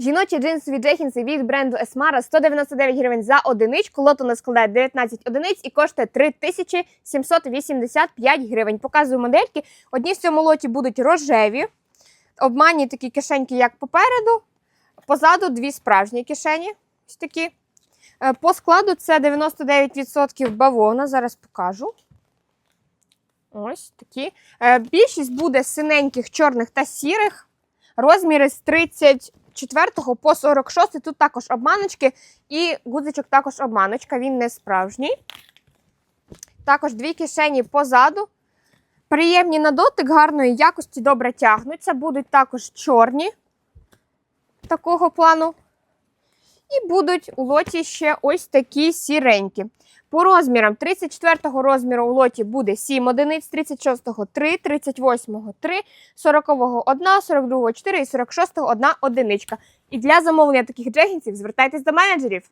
Жіночі джинсові джегінси від бренду Esmara 199 гривень за одиничку. Лот у нас складає 19 одиниць і коштує 3785 гривень. Показую модельки. Одні в цьому лоті будуть рожеві, обманні такі кишеньки, як попереду. Позаду дві справжні кишені. Ось такі. Е, По складу це 99% бавовна. Зараз покажу. Ось такі. Е, Більшість буде синеньких, чорних та сірих. Розміри з 34 по 46. Тут також обманочки. І гудзичок також обманочка. Він не справжній. Також дві кишені позаду. Приємні на дотик, гарної якості, добре тягнуться. Будуть також чорні такого плану. І будуть у лоті ще ось такі сіренькі. По розмірам 34-го розміру у лоті буде 7 одиниць, 36-го 3, 38-го 3, 40-го 1, 42-го 4 і 46-го 1 одиничка. І для замовлення таких джегінців звертайтесь до менеджерів.